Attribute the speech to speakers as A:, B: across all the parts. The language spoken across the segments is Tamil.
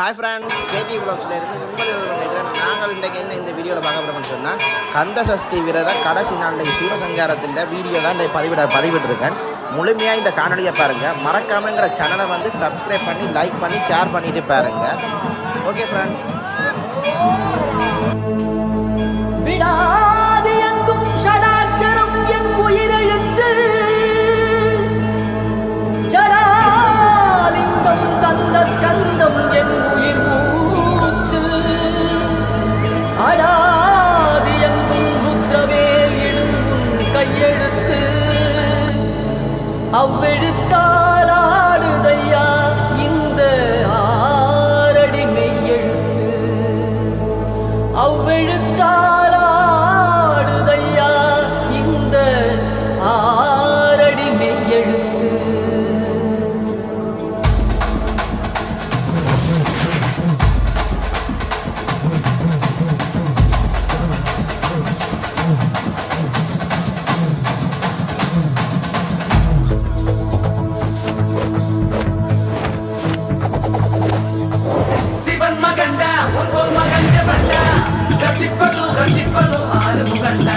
A: ஹாய் ஃப்ரெண்ட்ஸ் கேடி இருந்து உங்கள் நாங்கள் இன்றைக்கு என்ன இந்த வீடியோவில் பார்க்க போகிறோம்னு சொன்னால் கந்த சஷ்டி விரத கடைசி நாளில் சூரசங்காரத்தின் வீடியோ தான் இன்றைக்கு பதிவிட பதிவிட்டிருக்கேன். முழுமையாக இந்த காணொலியை பாருங்கள் மறக்காமங்கிற சேனலை வந்து சப்ஸ்கிரைப் பண்ணி லைக் பண்ணி ஷேர் பண்ணிட்டு பாருங்கள் ஓகே ஃப்ரெண்ட்ஸ்
B: விடா பொன் பொன் மகன் கண்டா கட்சிப்பது கட்சிப்பது ஆறு முகண்டா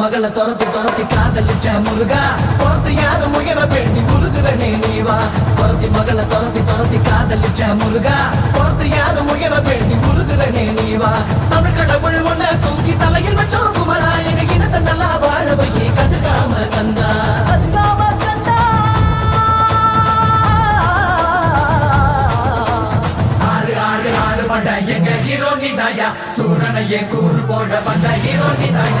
B: மகளை துரத்தி துரத்தி காதலிச்ச முருகா. துரத்தி யாரு முயல வேண்டி முருகுறனே நீவா துரத்தி மகளை துரத்தி துரத்தி காதலிச்ச முருகா. துரத்தி யாரு முயல வேண்டி முருகுறனே நீவா தமிழ் கடவுள் ஒன்ன தூக்கி தலையில் வச்சோம் குமராயன இனத்தை நல்லா வாழ வை கதுகாம கந்தா. எங்க ஹீரோ நிதாயா சூரனையே கூறு போட வந்த ஹீரோ நிதாயா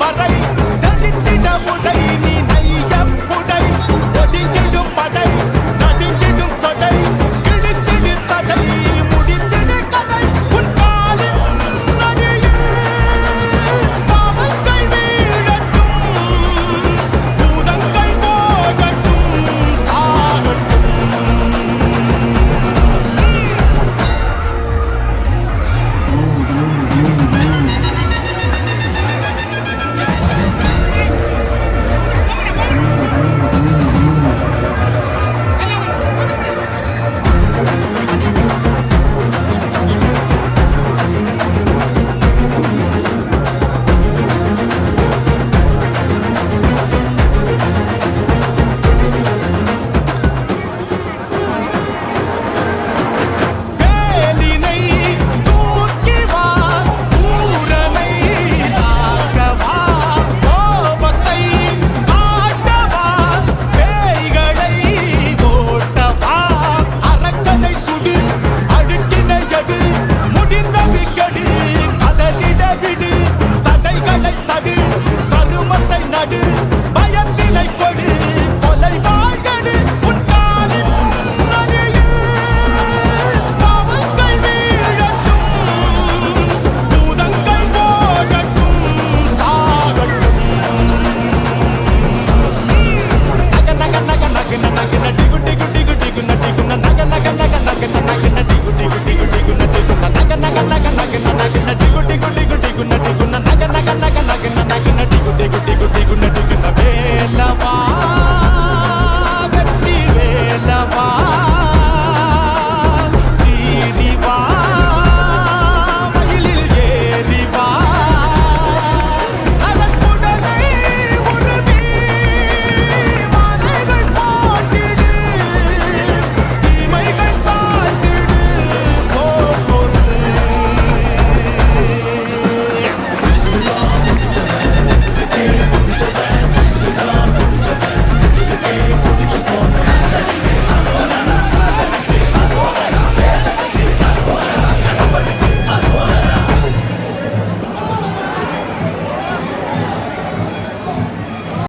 B: వరై